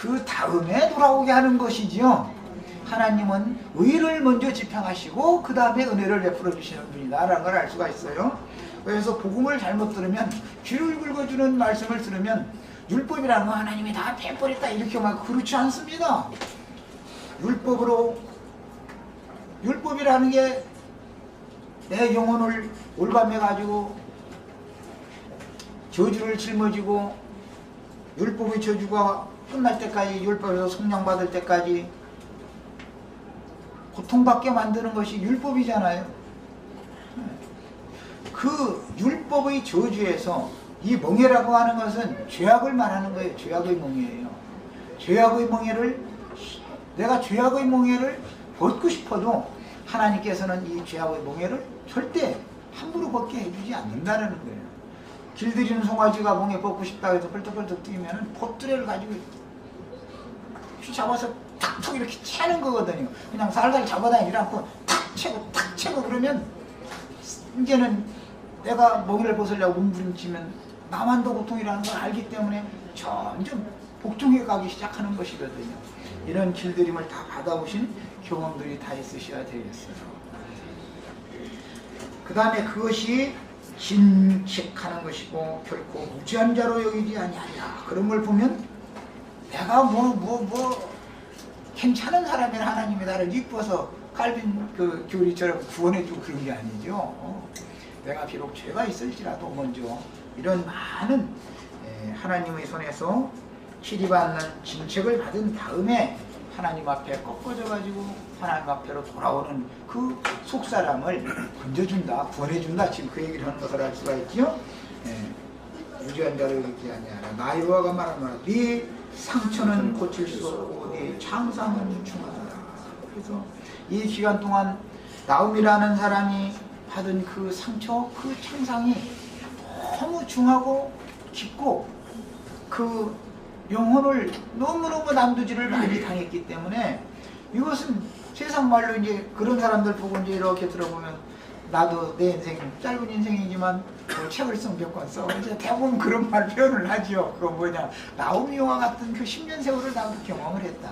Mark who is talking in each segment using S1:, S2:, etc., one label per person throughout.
S1: 그 다음에 돌아오게 하는 것이지요. 하나님은 의를 먼저 집행하시고 그 다음에 은혜를 베풀어 주시는 분이다라는 걸 알 수가 있어요. 그래서 복음을 잘못 들으면 귀를 긁어주는 말씀을 들으면 율법이라는 거 하나님이 다 베풀었다 이렇게 막 그렇지 않습니다. 율법으로 율법이라는 게 내 영혼을 올밤해 가지고 저주를 짊어지고 율법의 저주가 끝날 때까지 율법에서 성령 받을 때까지 고통받게 만드는 것이 율법이잖아요. 그 율법의 저주에서 이 멍해라고 하는 것은 죄악을 말하는 거예요. 죄악의 멍해예요. 죄악의 멍해를 내가 죄악의 멍해를 벗고 싶어도 하나님께서는 이 죄악의 멍해를 절대 함부로 벗게 해주지 않는다는 거예요. 길들이는 송아지가 멍에 벗고 싶다고 해서 펄떡펄떡 뛰면 pot두레를 가지고 휘 잡아서 탁툭 이렇게 채는 거거든요. 그냥 살살 잡아다니지 않고 탁 채고 탁 채고 그러면 이제는 내가 먹이를 벗으려고 몸부림치면 나만 더 고통이라는 걸 알기 때문에 점점 복종해 가기 시작하는 것이거든요. 이런 길들임을 다 받아오신 경험들이 다 있으셔야 되겠어요. 그 다음에 그것이 진책하는 것이고 결코 무지한 자로 여기지 아니하리라. 그런 걸 보면 내가 뭐뭐 뭐 괜찮은 사람이라 하나님이 나를 이뻐서 칼빈 그 교리처럼 구원해주고 그런 게 아니죠. 어. 내가 비록 죄가 있을지라도 먼저 이런 많은 에, 하나님의 손에서 치리받는 진책을 받은 다음에 하나님 앞에 꺾어져 가지고 하나님 앞에로 돌아오는 그 속사람을 건져준다, 구원해준다. 지금 그 얘기를 하는 것을 알 수가 있죠. 예. 무지한 자를 아니하라. 나이와가 말하노라. 네 상처는 고칠 수 없고 네 창상은 중하다. 그래서 이 기간 동안 나움이라는 사람이 받은 그 상처, 그 창상이 너무 중하고 깊고 그 영혼을 너무너무 남두지를 많이 당했기 때문에 이것은 세상 말로 이제 그런 사람들 보고 이제 이렇게 들어보면 나도 내 인생 짧은 인생이지만 뭐 책을 쓴 몇권 써. 이제 대부분 그런 말 표현을 하지요. 그거 뭐냐 나오미와 같은 그 10년 세월을 나도 경험을 했다.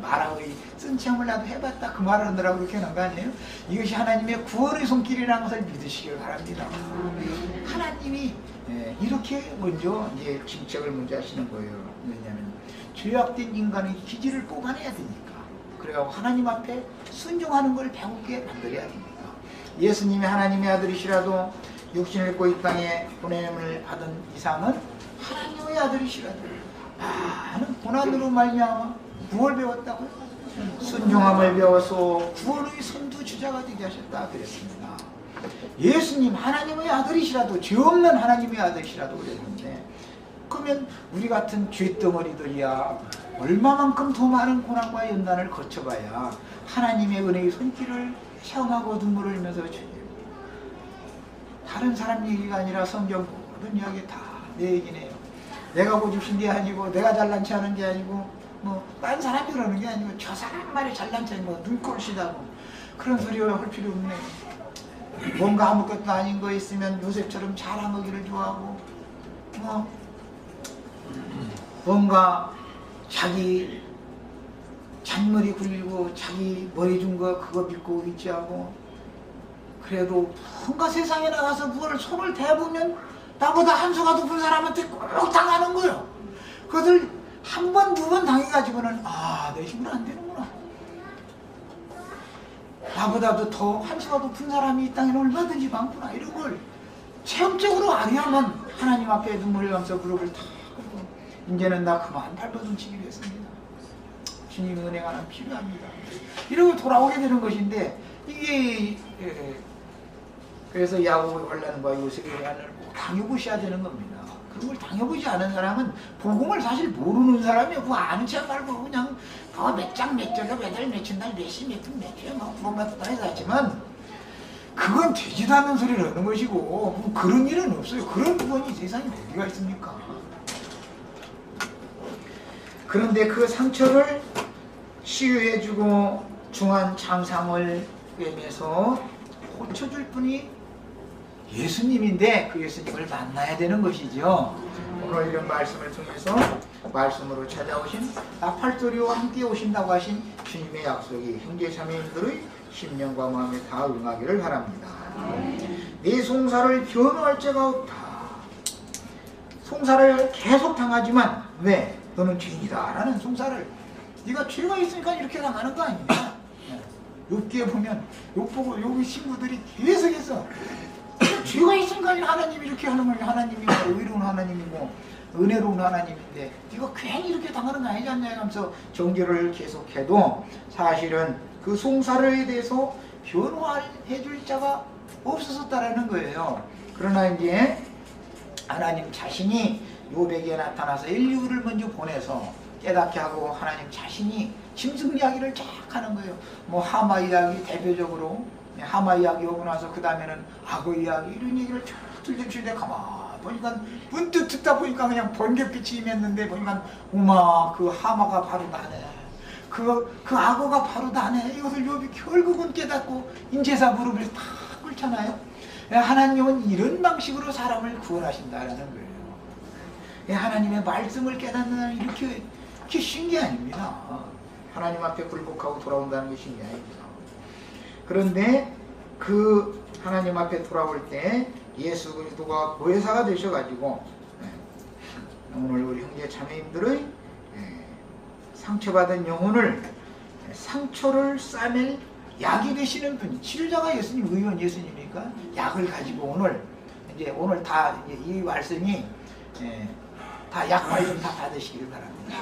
S1: 말하의 쓴 체험을 나도 해봤다. 그 말을 하느라고 그렇게 하는 거 아니에요? 이것이 하나님의 구원의 손길이라는 것을 믿으시길 바랍니다. 하나님이 예, 이렇게 먼저 이제 침책을 먼저 하시는 거예요. 왜냐하면 죄악된 인간의 기질을 뽑아내야 되니까. 그래갖고 하나님 앞에 순종하는 걸 배우게 만들어야 됩니다. 예수님이 하나님의 아들이시라도 육신을 입고 이 땅에 보냄을 받은 이상은 하나님의 아들이시라도 많은 고난으로 말미암아 무엇을 배웠다고요? 순종함을 배워서 구원의 선 두주자가 되게 하셨다 그랬습니다. 예수님 하나님의 아들이시라도 죄 없는 하나님의 아들이시라도 그랬는데 그러면 우리 같은 죄덩어리들이야 얼마만큼 더 많은 고난과 연단을 거쳐봐야 하나님의 은혜의 손길을 체험하고 눈물을 흘리면서 주님 다른 사람 얘기가 아니라 성경 모든 이야기 다 내 얘기네요. 내가 고집신 게 아니고 내가 잘난 체 하는 게 아니고 뭐딴 사람이 그러는 게 아니고 저 사람 말이 잘난 체뭐 눈꼴시다고 그런 소리 할 필요 없네. 뭔가 아무것도 아닌 거 있으면 요셉처럼 자랑하기를 좋아하고 뭐 뭔가 자기 잔머리 굴리고 자기 머리 준 거 그거 믿고 의지하고 그래도 뭔가 세상에 나가서 그거를 손을 대보면 나보다 한 수가 높은 사람한테 꼭 당하는 거예요. 그것을 한 번, 두 번 당해가지고는 아, 내 힘으로 안 되는구나. 나보다도 더 한 수가 높은 사람이 이 땅에 얼마든지 많구나. 이런 걸 체험적으로 알아야만 하나님 앞에 눈물을 감서 무릎을 탁 꿇고 이제는 나 그만 발버둥치기로 했습니다. 주님의 은혜가 난 필요합니다. 이러고 돌아오게 되는 것인데 이게 예, 그래서 야곱의 환란과 요셉의 꼭 당해보셔야 되는 겁니다. 그걸 당해보지 않은 사람은 복음을 사실 모르는 사람이에요. 아는 척 말고 그냥 뭐몇장 몇 절로 몇달 몇천 날 몇시 몇분 몇주에 막 구원받았다 해서 하지만 그건 되지도 않는 소리를 하는 것이고 뭐 그런 일은 없어요. 그런 구원이 세상에 어디가 있습니까? 그런데 그 상처를 치유해주고 중한 창상을 꿰매서 고쳐줄 분이 예수님인데 그 예수님을 만나야 되는 것이죠. 오늘 이런 말씀을 통해서 말씀으로 찾아오신 나팔소리와 함께 오신다고 하신 주님의 약속이 형제 자매님들의 심령과 마음에 다 응하기를 바랍니다. 네 송사를 변호할 자가 없다. 송사를 계속 당하지만 왜? 너는 죄인이다 라는 송사를 네가 죄가 있으니까 이렇게 당하는 거 아니냐 욥기에 보면 욥 보고 욥의 친구들이 계속해서 죄가 있으니까 하나님이 이렇게 하는 거니 하나님이 뭐 의로운 하나님이고 은혜로운 하나님인데 네가 괜히 이렇게 당하는 거 아니지 않냐? 하면서 정죄를 계속해도 사실은 그 송사를 대해서 변호해 줄 자가 없었다라는 거예요. 그러나 이제 하나님 자신이 요백에 나타나서 인류를 먼저 보내서 깨닫게 하고 하나님 자신이 짐승 이야기를 쫙 하는 거예요. 뭐 하마 이야기 대표적으로 네, 하마 이야기 오고 나서 그 다음에는 악어 이야기 이런 얘기를 쫙 들려주는데 가만 보니까 문득 듣다 보니까 그냥 번개빛이 임했는데 보니까 우마 그 하마가 바로 나네. 그, 그 악어가 바로 나네. 이것을 요비 결국은 깨닫고 인제사 무릎을 탁 꿇잖아요. 예, 하나님은 이런 방식으로 사람을 구원하신다라는 거예요. 예, 하나님의 말씀을 깨닫는 이렇게, 이렇게 아닙니다. 하나님 앞에 굴복하고 돌아온다는 게 아닙니다. 그런데 그 하나님 앞에 돌아올 때 예수 그리스도가 보혜사가 되셔가지고 예, 오늘 우리 형제 자매님들의 예, 상처받은 영혼을 예, 상처를 싸맬 약이 되시는 분 치료자가 예수님 의원 예수님이니까 약을 가지고 오늘 이제 오늘 다 이 말씀이 예, 다약 말씀 다 받으시기를 바랍니다.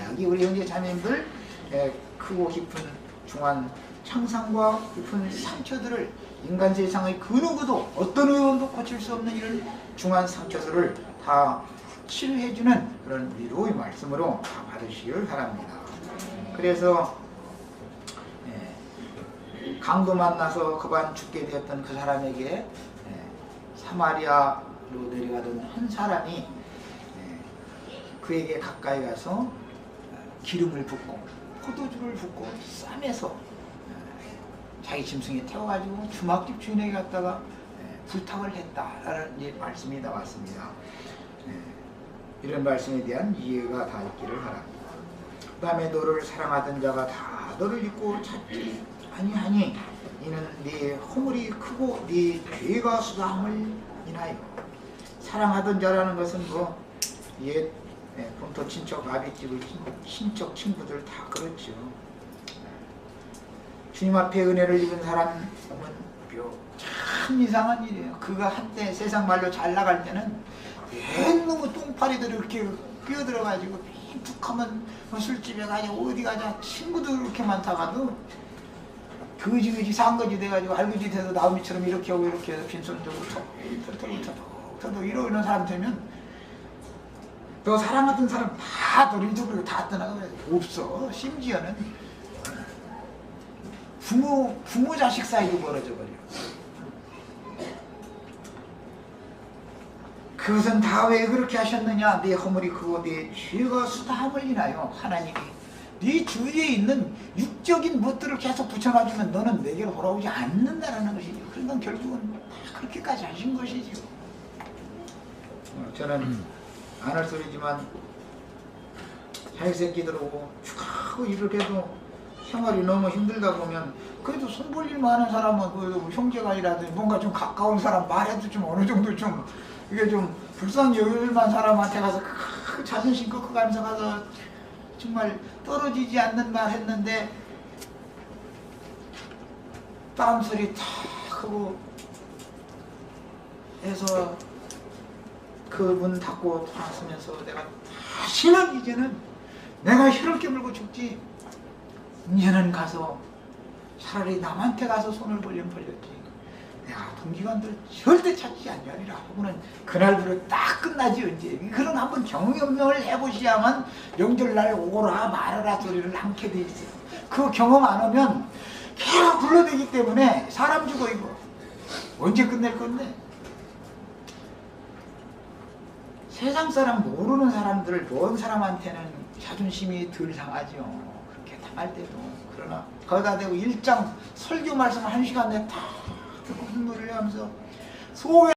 S1: 약이 우리 형제 자매님들 예, 크고 깊은 중한 창상과 깊은 상처들을 인간 세상의 그 누구도 어떤 의원도 고칠 수 없는 이런 중한 상처들을 다 치료해주는 그런 위로의 말씀으로 다 받으시기를 바랍니다. 그래서 예, 강도 만나서 그반 죽게 되었던 그 사람에게 예, 사마리아로 내려가던 한 사람이 예, 그에게 가까이 가서 어, 기름을 붓고 포도주를 붓고 어, 자기 짐승에 태워가지고 주막집 주인에게 갔다가 예, 부탁을 했다라는 말씀이 나왔습니다. 예, 이런 말씀에 대한 이해가 다 있기를 바랍니다. 그 다음에 너를 사랑하던 자가 다 너를 잊고 찾지 아니하니 이는 네 허물이 크고 네 죄가 수당을 인하여 사랑하던 자라는 것은 뭐옛 예, 본토 친척 아비집의 친- 친척 친구들 다 그렇죠. 주님 앞에 은혜를 입은 사람은 묘- 참 이상한 일이에요. 그가 한때 세상 말로 잘 나갈 때는 옛놈의 똥파리들을 이렇게 끼어들어가지고 툭하면 뭐 술집에 가자 어디 가자 친구들 이렇게 많다가도 거지거지 산거지 돼가지고 알거지 돼서 나무미처럼 이렇게 하고 이렇게 해서 빈손 들고 털털 터도 이러는 사람 되면 너 사랑하던 사람 다 너를 잊어버리고 다 떠나가면 없어. 심지어는 부모 부모 자식 사이도 멀어져 버려. 그것은 다 왜 그렇게 하셨느냐? 네 허물이 크고 네 죄가 수다함을 인하여 하나님이 네 주위에 있는 육적인 것들을 계속 붙여가지면 너는 내게로 돌아오지 않는다라는 것이죠 그러니까 결국은 다 그렇게까지 하신 것이죠 어, 저는 안 할 소리지만 자기 새끼 들 오고 축하하고 이렇게도 생활이 너무 힘들다 보면 그래도 손 벌릴 만한 사람은 그래도 뭐 형제간이라든지 뭔가 좀 가까운 사람 말해도 좀 어느 정도 좀 이게 좀 불쌍히 여유만 사람한테 가서 크 자존심 꺾어 가면서 가서 정말 떨어지지 않는 말 했는데 땀 소리 탁 하고 해서 그문 닫고 돌아서면서 내가 다시는 이제는 내가 혀를 깨물고 죽지. 이제는 가서 차라리 남한테 가서 손을 벌리면 벌렸지. 내가 동기관들 절대 찾지 않냐리라. 하고는 그날부로 딱 끝나지 언제. 그런 한번 경험을 해보셔야만 명절날 오라 말아라 소리를 않게 돼 있어요 그 경험 안 하면 계속 불러대기 때문에 사람 죽어 이거. 언제 끝낼 건데 세상 사람 모르는 사람들 모르는 사람한테는 자존심이 덜 상하죠. 그렇게 당할 때도 그러나 거기다 대고 일장 설교 말씀 한 시간 내에 다 듣고 눈물을 흘리면서 속에